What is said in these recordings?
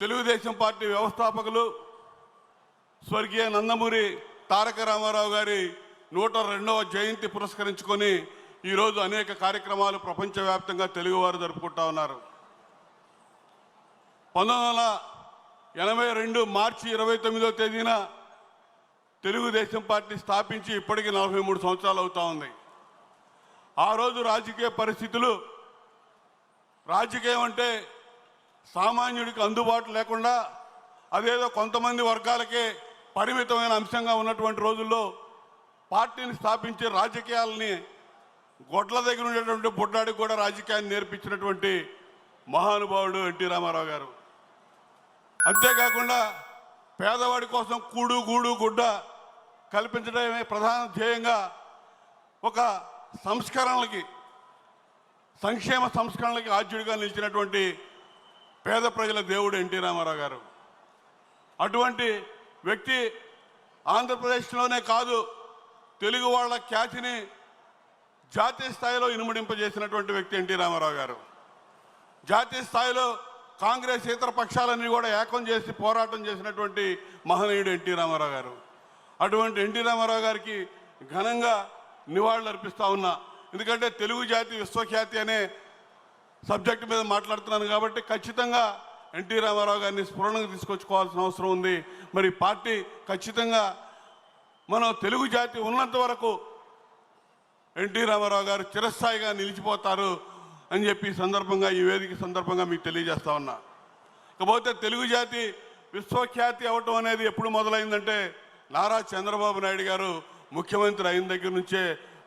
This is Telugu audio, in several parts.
తెలుగుదేశం పార్టీ వ్యవస్థాపకులు స్వర్గీయ నందమూరి తారక రామారావు గారి నూట రెండవ జయంతి పురస్కరించుకొని ఈరోజు అనేక కార్యక్రమాలు ప్రపంచవ్యాప్తంగా తెలుగువారు జరుపుకుంటా ఉన్నారు. పంతొమ్మిది వందల ఎనభై రెండు మార్చి ఇరవై తొమ్మిదో తేదీన తెలుగుదేశం పార్టీ స్థాపించి ఇప్పటికి నలభై మూడు సంవత్సరాలు అవుతా ఉంది. ఆ రోజు రాజకీయ పరిస్థితులు రాజకీయం అంటే సామాన్యుడికి అందుబాటు లేకుండా అదేదో కొంతమంది వర్గాలకే పరిమితమైన అంశంగా ఉన్నటువంటి రోజుల్లో పార్టీని స్థాపించే రాజకీయాలని గొడ్ల దగ్గర ఉండేటువంటి బుడ్డాడికి కూడా రాజకీయాన్ని నేర్పించినటువంటి మహానుభావుడు ఎన్టీ రామారావు గారు. అంతేకాకుండా పేదవాడి కోసం కూడు గూడు గుడ్డ కల్పించడమే ప్రధాన ధ్యేయంగా ఒక సంస్కరణలకి సంక్షేమ సంస్కరణలకి ఆద్యుడిగా నిలిచినటువంటి పేద ప్రజల దేవుడు ఎన్టీ రామారావు గారు. అటువంటి వ్యక్తి ఆంధ్రప్రదేశ్లోనే కాదు తెలుగు వాళ్ళ ఖ్యాతిని జాతీయ స్థాయిలో ఇనుమడింపజేసినటువంటి వ్యక్తి ఎన్టీ రామారావు గారు. జాతీయ స్థాయిలో కాంగ్రెస్ ఇతర పక్షాలన్నీ కూడా ఏకం చేసి పోరాటం చేసినటువంటి మహనీయుడు ఎన్టీ రామారావు గారు. అటువంటి ఎన్టీ రామారావు గారికి ఘనంగా నివాళులు అర్పిస్తూ ఉన్నా. ఎందుకంటే తెలుగు జాతి విశ్వఖ్యాతి అనే సబ్జెక్ట్ మీద మాట్లాడుతున్నాను కాబట్టి ఖచ్చితంగా ఎన్టీ రామారావు గారిని స్ఫురణకు తీసుకొచ్చుకోవాల్సిన అవసరం ఉంది. మరి పార్టీ ఖచ్చితంగా మనం తెలుగు జాతి ఉన్నంత వరకు ఎన్టీ రామారావు గారు చిరస్థాయిగా నిలిచిపోతారు అని చెప్పి సందర్భంగా ఈ వేదిక సందర్భంగా మీకు తెలియజేస్తా ఉన్నా. ఇకపోతే తెలుగు జాతి విశ్వఖ్యాతి అవటం అనేది ఎప్పుడు మొదలైందంటే నారా చంద్రబాబు నాయుడు గారు ముఖ్యమంత్రి అయిన దగ్గర నుంచే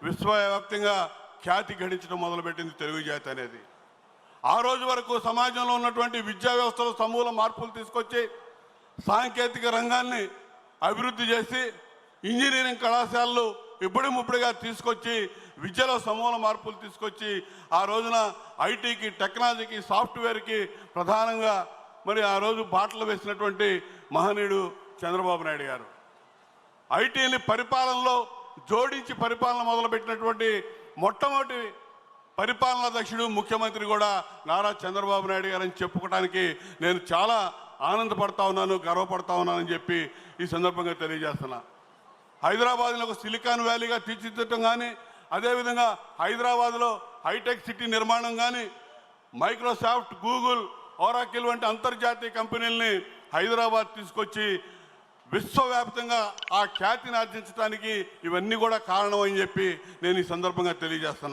విశ్వవ్యాప్తంగా ఖ్యాతి గడించడం మొదలుపెట్టింది తెలుగు జాతి అనేది. ఆ రోజు వరకు సమాజంలో ఉన్నటువంటి విద్యా వ్యవస్థలో సమూల మార్పులు తీసుకొచ్చి సాంకేతిక రంగాన్ని అభివృద్ధి చేసి ఇంజనీరింగ్ కళాశాలలు ఇప్పుడు ముప్పుడుగా తీసుకొచ్చి విద్యలో సమూల మార్పులు తీసుకొచ్చి ఆ రోజున ఐటీకి టెక్నాలజీకి సాఫ్ట్వేర్కి ప్రధానంగా మరి ఆ రోజు బాటలు వేసినటువంటి మహనీయుడు చంద్రబాబు నాయుడు గారు. ఐటీని పరిపాలనలో జోడించి పరిపాలన మొదలుపెట్టినటువంటి మొట్టమొదటి పరిపాలనా దక్షుడు ముఖ్యమంత్రి కూడా నారా చంద్రబాబు నాయుడు గారని చెప్పుకోవడానికి నేను చాలా ఆనందపడతా ఉన్నాను గర్వపడతా ఉన్నానని చెప్పి ఈ సందర్భంగా తెలియజేస్తున్నా. హైదరాబాద్లో ఒక సిలికాన్ వ్యాలీగా తీర్చిదిద్దటం కానీ అదేవిధంగా హైదరాబాద్లో హైటెక్ సిటీ నిర్మాణం కానీ మైక్రోసాఫ్ట్ గూగుల్ ఓరాకిల్ వంటి అంతర్జాతీయ కంపెనీల్ని హైదరాబాద్ తీసుకొచ్చి విశ్వవ్యాప్తంగా ఆ ఖ్యాతిని ఆర్జించడానికి ఇవన్నీ కూడా కారణం అని చెప్పి నేను ఈ సందర్భంగా తెలియజేస్తున్నా.